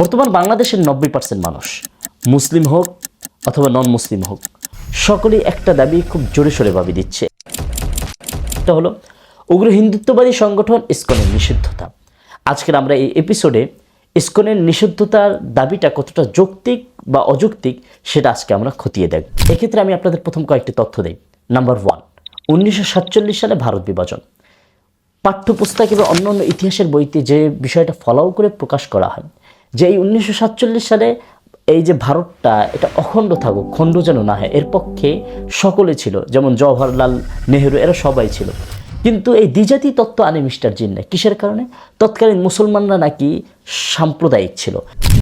বর্তমান বাংলাদেশের নব্বই পার্সেন্ট মানুষ মুসলিম হোক অথবা নন মুসলিম হোক, সকলেই একটা দাবি খুব জোরে সোরেভাবে দিচ্ছে। এটা হলো, উগ্র হিন্দুত্ববাদী সংগঠন ইসকনের নিষিদ্ধতা। আজকের আমরা এই এপিসোডে ইসকনের নিষিদ্ধতার দাবিটা কতটা যৌক্তিক বা অযৌক্তিক সেটা আজকে আমরা খতিয়ে দেখব। এক্ষেত্রে আমি আপনাদের প্রথম কয়েকটি তথ্য দিই। নাম্বার ওয়ান উনিশশো সাতচল্লিশ সালে ভারত বিভাজন। পাঠ্যপুস্তক এবং অন্যান্য ইতিহাসের বইতে যে বিষয়টা ফলাও করে প্রকাশ করা হয় যে এই উনিশশো সাতচল্লিশ সালে এই যে ভারতটা, এটা অখণ্ড থাকুক, খণ্ড যেন না হয়, এর পক্ষে সকলে ছিল। যেমন জওহরলাল নেহেরু, এরা সবাই ছিল। কিন্তু এই দ্বিজাতি তত্ত্ব আনে মিস্টার জিন্না। কিসের কারণে? তৎকালীন মুসলমানরা নাকি সাম্প্রদায়িক ছিল।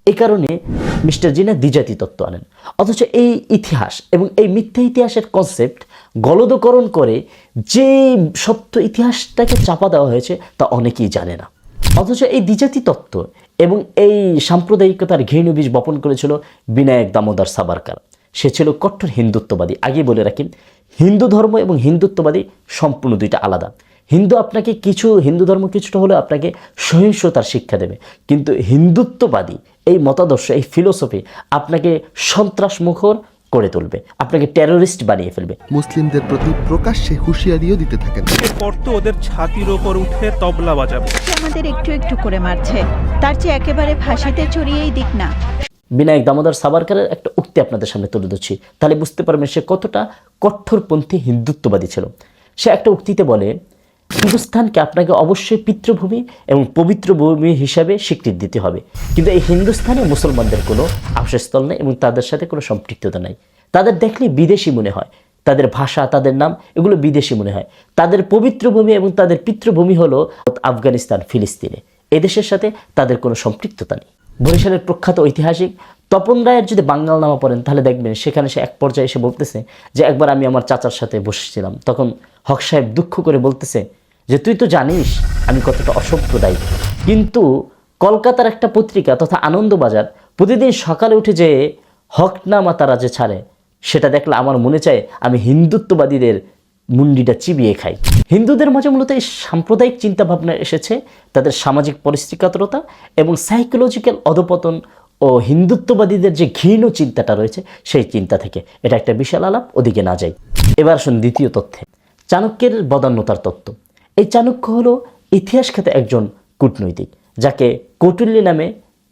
এই কারণে মিস্টার জিনা দ্বিজাতি তত্ত্ব আনেন। অথচ এই ইতিহাস এবং এই মিথ্যা ইতিহাসের কনসেপ্ট গলদকরণ করে যে সত্য ইতিহাসটাকে চাপা দেওয়া হয়েছে, তা অনেকেই জানে না। অথচ এই দ্বিজাতি তত্ত্ব এবং এই সাম্প্রদায়িকতার ঘৃণ বীজ বপন করেছিল বিনায়ক দামোদর সাবারকার। সে ছিল কট্টর হিন্দুত্ববাদী। আগে বলে রাখি, হিন্দু ধর্ম এবং হিন্দুত্ববাদী সম্পূর্ণ দুইটা আলাদা। হিন্দু আপনাকে কিছু, হিন্দু ধর্ম কিছুটা হলেও আপনাকে সহিংসতার শিক্ষা দেবে। কিন্তু হিন্দুত্ববাদী এই মতাদর্শ, এই ফিলোসফি আপনাকে সন্ত্রাসমুখর করে তুলবে। আপনাকে টেরোরিস্ট বানিয়ে ফেলবে। মুসলিমদের প্রতি প্রকাশ্যে হুঁশিয়ারিও দিতে থাকেন। এরপর তো ওদের ছাতির ওপর উঠে তবলা বাজাবে। সে আমাদের একটু একটু করে মারছে। তার চেয়ে একেবারে ফাঁসিতে চড়িয়েই দিক না। বিনায়ক দামোদর সাবারকারের একটা উক্তি আপনাদের সামনে তুলে ধরছি। তাহলে বুঝতে পারবেন সে কতটা কঠোরপন্থী হিন্দুত্ববাদী ছিল। সে একটা উক্তিতে বলে হিন্দুস্থানকে আপনাকে অবশ্যই পিতৃভূমি এবং পবিত্র ভূমি হিসাবে স্বীকৃতি দিতে হবে। কিন্তু এই হিন্দুস্থানে মুসলমানদের কোনো আবাসস্থল নেই এবং তাদের সাথে কোনো সম্পৃক্ততা নাই। তাদের দেখলে বিদেশি মনে হয়। তাদের ভাষা, তাদের নাম, এগুলো বিদেশি মনে হয়। তাদের পবিত্র ভূমি এবং তাদের পিতৃভূমি হলো আফগানিস্তান, ফিলিস্তিনে। এদেশের সাথে তাদের কোনো সম্পৃক্ততা নেই। বরিশালের প্রখ্যাত ঐতিহাসিক তপন রায়ের যদি বাঙ্গাল নামা পড়েন, তাহলে দেখবেন সেখানে সে এক পর্যায়ে এসে বলতেছে যে, একবার আমি আমার চাচার সাথে বসেছিলাম। তখন হক সাহেব দুঃখ করে বলতেছে যে তুই তো জানিস আমি কতটা অসাম্প্রদায়িক কিন্তু কলকাতার একটা পত্রিকা তথা আনন্দবাজার প্রতিদিন সকালে উঠে যে হকনামা তারা যে ছাড়ে, সেটা দেখলে আমার মনে চায় আমি হিন্দুত্ববাদীদের মুন্ডিটা চিবিয়ে খাই। হিন্দুদের মাঝে মূলত এই সাম্প্রদায়িক চিন্তাভাবনা এসেছে, তাদের সামাজিক পরিস্থিতিগততা এবং সাইকোলজিক্যাল অধপতন ও হিন্দুত্ববাদীদের যে ঘৃণ চিন্তাটা রয়েছে, সেই চিন্তা থেকে এটা একটা বিশাল আলাপ, ওদিকে না যাই। এবার আসুন দ্বিতীয় তথ্যে। চাণক্যের বদান্যতার তত্ত্ব। এই চাণক্য হল ইতিহাস খাতে একজন কূটনৈতিক, যাকে কৌটিল্য নামে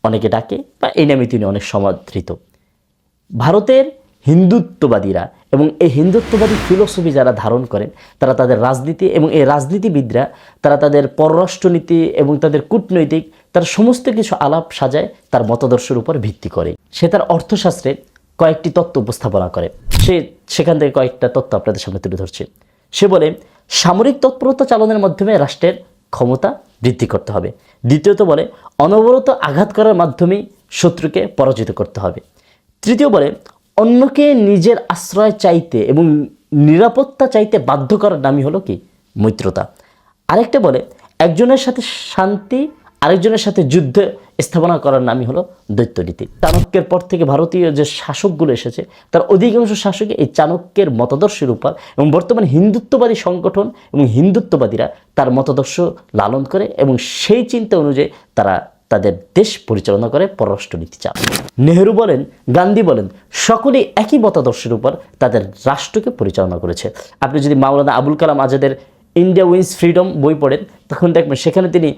অনেকে ডাকে বা এই নামে তিনি অনেক সমাদৃত। ভারতের হিন্দুত্ববাদীরা এবং এই হিন্দুত্ববাদী ফিলোসফি যারা ধারণ করেন, তারা তাদের রাজনীতি এবং এই রাজনীতিবিদরা, তারা তাদের পররাষ্ট্রনীতি এবং তাদের কূটনৈতিক, তার সমস্ত কিছু আলাপ সাজায় তার মতাদর্শের উপর ভিত্তি করে। সে তার অর্থশাস্ত্রে কয়েকটি তত্ত্ব উপস্থাপনা করে। সে সেখান থেকে কয়েকটা তত্ত্ব আপনাদের সামনে তুলে ধরছে। সে বলে সামরিক তৎপরতা চালনের মাধ্যমে রাষ্ট্রের ক্ষমতা বৃদ্ধি করতে হবে। দ্বিতীয়ত বলে, অনবরত আঘাত করার মাধ্যমে শত্রুকে পরাজিত করতে হবে। তৃতীয় বলে, অন্যকে নিজের আশ্রয় চাইতে এবং নিরাপত্তা চাইতে বাধ্য করার নামই হলো কি? মৈত্রতা। আরেকটা বলে, একজনের সাথে শান্তি আরেকজনের সাথে যুদ্ধ স্থাপনা করার নামই হলো দৈত্যনীতি। চাণক্যের পর থেকে ভারতীয় যে শাসকগুলো এসেছে, তার অধিকাংশ শাসকই এই চাণক্যের মতাদর্শের উপর এবং বর্তমান হিন্দুত্ববাদী সংগঠন এবং হিন্দুত্ববাদীরা তার মতাদর্শ লালন করে এবং সেই চিন্তা অনুযায়ী তারা তাদের দেশ পরিচালনা করে পররাষ্ট্রনীতি চাপ নেহরু বলেন, গান্ধী বলেন, সকলেই একই মতাদর্শের উপর তাদের রাষ্ট্রকে পরিচালনা করেছে। আপনি যদি মাওলানা আবুল কালাম আজাদের ইন্ডিয়া উইন্স ফ্রিডম বই পড়েন, তখন দেখবেন সেখানে তিনি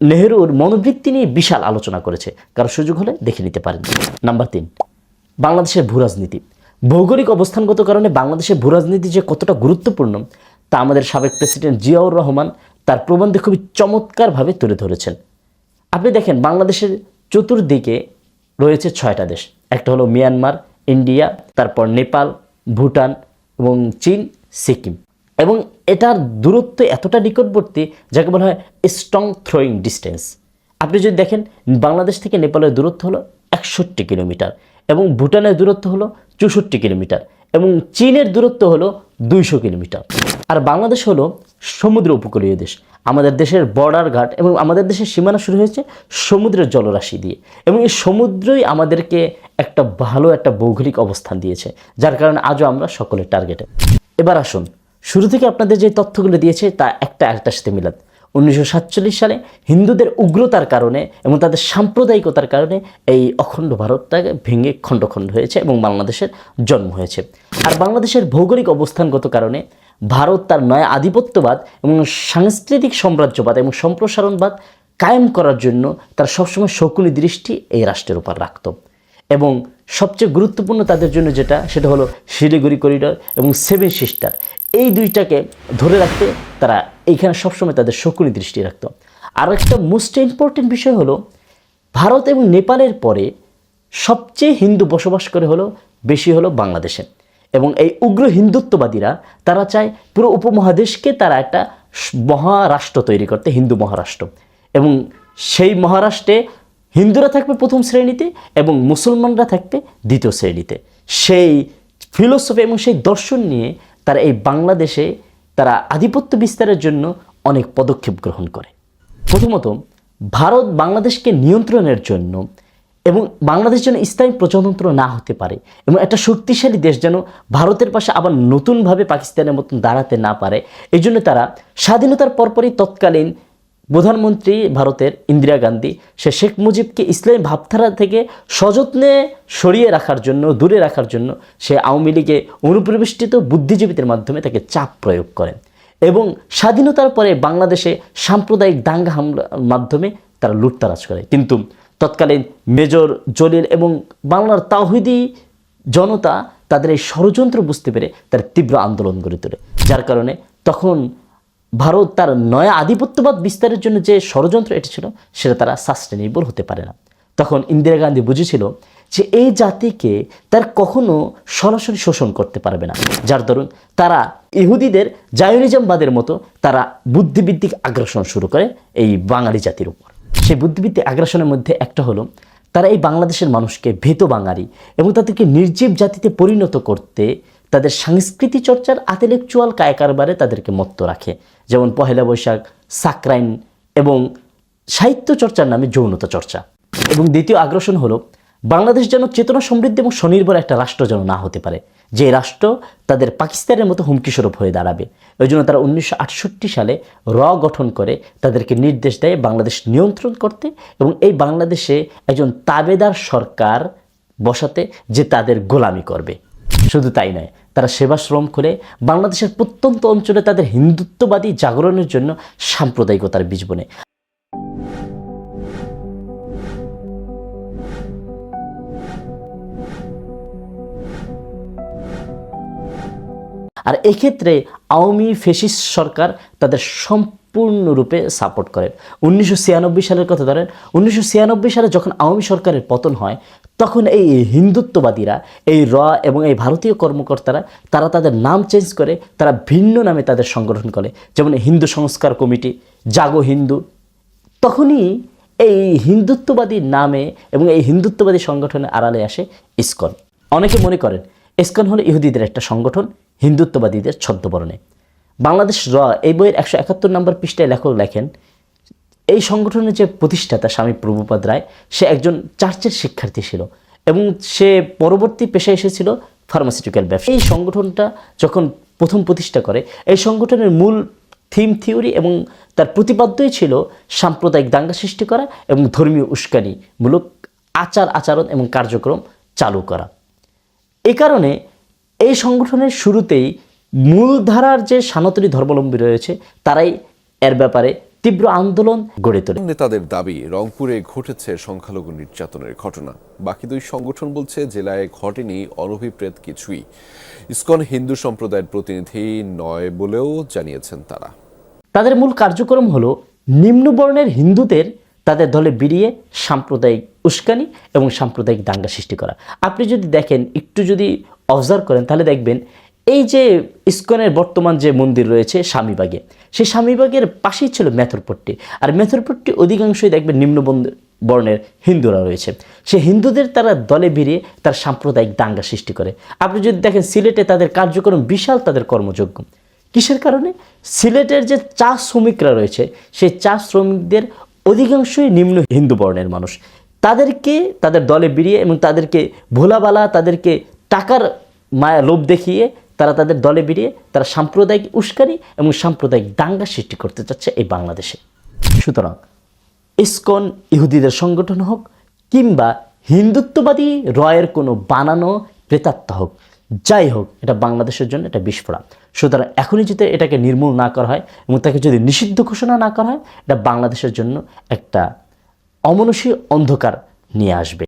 নেহেরুর মনোবৃত্তি নিয়ে বিশাল আলোচনা করেছে। কারও সুযোগ হলে দেখে নিতে পারেন। নাম্বার তিন, বাংলাদেশের ভূরাজনীতি। ভৌগোলিক অবস্থানগত কারণে বাংলাদেশের ভূরাজনীতি যে কতটা গুরুত্বপূর্ণ, তা আমাদের সাবেক প্রেসিডেন্ট জিয়াউর রহমান তার প্রবন্ধে খুবই চমৎকারভাবে তুলে ধরেছেন। আপনি দেখেন, বাংলাদেশের চতুর্দিকে রয়েছে ছয়টা দেশ। একটা হলো মিয়ানমার, ইন্ডিয়া, তারপর নেপাল, ভুটান এবং চীন, সিকিম। এবং এটার দূরত্ব এতটা নিকটবর্তী, যাকে বলা হয় স্ট্রং থ্রোয়িং ডিস্টেন্স আপনি যদি দেখেন, বাংলাদেশ থেকে নেপালের দূরত্ব হলো একষট্টি কিলোমিটার এবং ভুটানের দূরত্ব হলো চৌষট্টি কিলোমিটার এবং চীনের দূরত্ব হলো দুইশো কিলোমিটার। আর বাংলাদেশ হলো সমুদ্র উপকূলীয় দেশ। আমাদের দেশের বর্ডার ঘাট এবং আমাদের দেশের সীমানা শুরু হয়েছে সমুদ্রের জলরাশি দিয়ে। এবং এই সমুদ্রই আমাদেরকে একটা ভালো, একটা ভৌগোলিক অবস্থান দিয়েছে, যার কারণে আজও আমরা সকলের টার্গেটে এবার আসুন শুরু থেকে আপনাদের যে তথ্যগুলো দিয়েছে তা একটা একটার সাথে মিলাদ উনিশশো সাতচল্লিশ সালে হিন্দুদের উগ্রতার কারণে এবং তাদের সাম্প্রদায়িকতার কারণে এই অখণ্ড ভারতটাকে ভেঙে খণ্ড খণ্ড হয়েছে এবং বাংলাদেশের জন্ম হয়েছে। আর বাংলাদেশের ভৌগোলিক অবস্থানগত কারণে ভারত তার নয়া আধিপত্যবাদ এবং সাংস্কৃতিক সাম্রাজ্যবাদ এবং সম্প্রসারণবাদ কায়েম করার জন্য তার সবসময় শকুনি দৃষ্টি এই রাষ্ট্রের উপর রাখত। এবং সবচেয়ে গুরুত্বপূর্ণ তাদের জন্য যেটা, সেটা হলো শিলিগুড়ি করিডর এবং সেভেন সিস্টার এই দুইটাকে ধরে রাখতে তারা এইখানে সবসময় তাদের শকুনি দৃষ্টি রাখত। আর একটা মোস্ট ইম্পর্টেন্ট বিষয় হলো, ভারত এবং নেপালের পরে সবচেয়ে হিন্দু বসবাস করে হলো, বেশি হলো বাংলাদেশে। এবং এই উগ্র হিন্দুত্ববাদীরা, তারা চায় পুরো উপমহাদেশকে তারা একটা মহারাষ্ট্র তৈরি করতে, হিন্দু মহারাষ্ট্র। এবং সেই মহারাষ্ট্রে হিন্দুরা থাকবে প্রথম শ্রেণীতে এবং মুসলমানরা থাকবে দ্বিতীয় শ্রেণীতে। সেই ফিলোসফি এবং সেই দর্শন নিয়ে তারা এই বাংলাদেশে তারা আধিপত্য বিস্তারের জন্য অনেক পদক্ষেপ গ্রহণ করে। প্রথমত, ভারত বাংলাদেশকে নিয়ন্ত্রণের জন্য এবং বাংলাদেশ যেন ইসলামী প্রজাতন্ত্র না হতে পারে এবং একটা শক্তিশালী দেশ যেন ভারতের পাশে আবার নতুনভাবে পাকিস্তানের মতন দাঁড়াতে না পারে এই জন্য তারা স্বাধীনতার পরপরই তৎকালীন প্রধানমন্ত্রী ভারতের ইন্দিরা গান্ধী, সে শেখ মুজিবকে ইসলামী ভাবধারা থেকে সযত্নে সরিয়ে রাখার জন্য, দূরে রাখার জন্য সে আওয়ামী লীগে অনুপ্রবিষ্টিত বুদ্ধিজীবীদের মাধ্যমে তাকে চাপ প্রয়োগ করেন এবং স্বাধীনতার পরে বাংলাদেশে সাম্প্রদায়িক দাঙ্গা হামলার মাধ্যমে তারা লুটতারাজ করে। কিন্তু তৎকালীন মেজর জলিল এবং বাংলার তাহিদি জনতা তাদের এই ষড়যন্ত্র বুঝতে পেরে তার তীব্র আন্দোলন গড়ে তোলে। যার কারণে তখন ভারত তার নয়া আধিপত্যবাদ বিস্তারের জন্য যে ষড়যন্ত্র এটি ছিল, সেটা তারা সাস্টেনেবল হতে পারে না। তখন ইন্দিরা গান্ধী বুঝেছিল যে এই জাতিকে তার কখনো সরাসরি শোষণ করতে পারবে না। যার দরুন তারা ইহুদিদের জায়নিজমবাদের মতো তারা বুদ্ধিভিত্তিক আগ্রাসন শুরু করে এই বাঙালি জাতির উপর। সেই বুদ্ধিভিত্তিক আগ্রাসনের মধ্যে একটা হলো, তারা এই বাংলাদেশের মানুষকে ভেত বাঙালি এবং তাদেরকে নির্জীব জাতিতে পরিণত করতে তাদের সংস্কৃতি চর্চার আতেলেকচুয়াল কায় কারবারে তাদেরকে মত্ত রাখে। যেমন পহেলা বৈশাখ, সাকরাইন এবং সাহিত্য চর্চার নামে যৌনতা চর্চা। এবং দ্বিতীয় আগ্রাসন হলো, বাংলাদেশ যেন চেতনা সমৃদ্ধ এবং স্বনির্ভর একটা রাষ্ট্র যেন না হতে পারে। যে রাষ্ট্র তাদের পাকিস্তানের মতো হুমকিস্বরূপ হয়ে দাঁড়াবে। ওই জন্য তারা উনিশশো আটষট্টি সালে র গঠন করে তাদেরকে নির্দেশ দেয় বাংলাদেশ নিয়ন্ত্রণ করতে এবং এই বাংলাদেশে একজন তাবেদার সরকার বসাতে যে তাদের গোলামি করবে। শুধু তাই নয়, তারা সেবাশ্রম করে বাংলাদেশের প্রত্যন্ত অঞ্চলে তাদের হিন্দুত্ববাদী জাগরণের জন্য সাম্প্রদায়িকতার বীজ বনে। আর এক্ষেত্রে আওয়ামী ফেসিস্ট সরকার তাদের সম্পূর্ণরূপে সাপোর্ট করে। উনিশশো ছিয়ানব্বই সালের কথা ধরেন, উনিশশো ছিয়ানব্বই সালে যখন আওয়ামী সরকারের পতন হয় তখন এই হিন্দুত্ববাদীরা, এই র এবং এই ভারতীয় কর্মকর্তারা, তারা তাদের নাম চেঞ্জ করে, তারা ভিন্ন নামে তাদের সংগঠন করে। যেমন হিন্দু সংস্কার কমিটি, জাগো হিন্দু। তখনই এই হিন্দুত্ববাদী নামে এবং এই হিন্দুত্ববাদী সংগঠনের আড়ালে আসে ইসকন। অনেকে মনে করেন, ইসকন হলো ইহুদিদের একটা সংগঠন, হিন্দুত্ববাদীদের ছদ্মবরণে। বাংলাদেশ র এই বইয়ের একশো একাত্তর নম্বর পৃষ্ঠায় লেখক লেখেন এই সংগঠনের যে প্রতিষ্ঠাতা স্বামী প্রভুপাদ রায়, সে একজন চার্চের শিক্ষার্থী ছিল এবং সে পরবর্তী পেশায় এসেছিল ফার্মাসিউটিক্যাল ব্যবসা। এই সংগঠনটা যখন প্রথম প্রতিষ্ঠা করে, এই সংগঠনের মূল থিম থিওরি এবং তার প্রতিপাদ্যই ছিল সাম্প্রদায়িক দাঙ্গা সৃষ্টি করা এবং ধর্মীয় উস্কানিমূলক আচার আচরণ এবং কার্যক্রম চালু করা। এ কারণে এই সংগঠনের শুরুতেই মূলধারার যে সনাতনী ধর্মাবলম্বী রয়েছে, তারাই এর ব্যাপারে তীব্র আন্দোলন গড়ে তোলে। নেতাদের দাবি রংপুরে ঘটেছে সংখ্যালঘু নির্যাতনের ঘটনা। বাকি দুই সংগঠন বলছে জেলায় ঘটেনি অনভিপ্রেত কিছুই। ইসকন হিন্দু সম্প্রদায়ের প্রতিনিধি নয় বলেও জানিয়েছেন তারা। তাদের মূল কার্যক্রম হলো নিম্নবর্ণের হিন্দুদের তাদের দলে বিড়িয়ে সাম্প্রদায়িক উস্কানি এবং সাম্প্রদায়িক দাঙ্গা সৃষ্টি করা। আপনি যদি দেখেন একটু যদি অবজার্ভ করেন তাহলে দেখবেন এই যে ইস্কনের বর্তমান যে মন্দির রয়েছে স্বামীবাগে, সেই স্বামীবাগের পাশেই ছিল মেথরপট্টি। আর মেথরপট্টি অধিকাংশই দেখবেন নিম্ন বন্দ- বর্ণের হিন্দুরা রয়েছে। সে হিন্দুদের তারা দলে ভিড়িয়ে তার সাম্প্রদায়িক দাঙ্গা সৃষ্টি করে। আপনি যদি দেখেন সিলেটে তাদের কার্যক্রম বিশাল, তাদের কর্মযোগ্য। কিসের কারণে? সিলেটের যে চা শ্রমিকরা রয়েছে, সেই চা শ্রমিকদের অধিকাংশই নিম্ন হিন্দু বর্ণের মানুষ। তাদেরকে, তাদের দলে বিড়িয়ে এবং তাদেরকে ভোলাবালা, তাদেরকে টাকার মায়া লোভ দেখিয়ে তারা তাদের দলে বেরিয়ে তারা সাম্প্রদায়িক উস্কানি এবং সাম্প্রদায়িক দাঙ্গা সৃষ্টি করতে চাচ্ছে এই বাংলাদেশে। সুতরাং ইস্কন ইহুদিদের সংগঠন হোক কিংবা হিন্দুত্ববাদী রয়ের কোনো বানানো প্রেতাত্মা হোক, যাই হোক, এটা বাংলাদেশের জন্য এটা বিস্ফোরণ। সুতরাং এখনই যদি এটাকে নির্মূল না করা হয় এবং তাকে যদি নিষিদ্ধ ঘোষণা না করা হয়, এটা বাংলাদেশের জন্য একটা অমনসী অন্ধকার নিয়ে আসবে।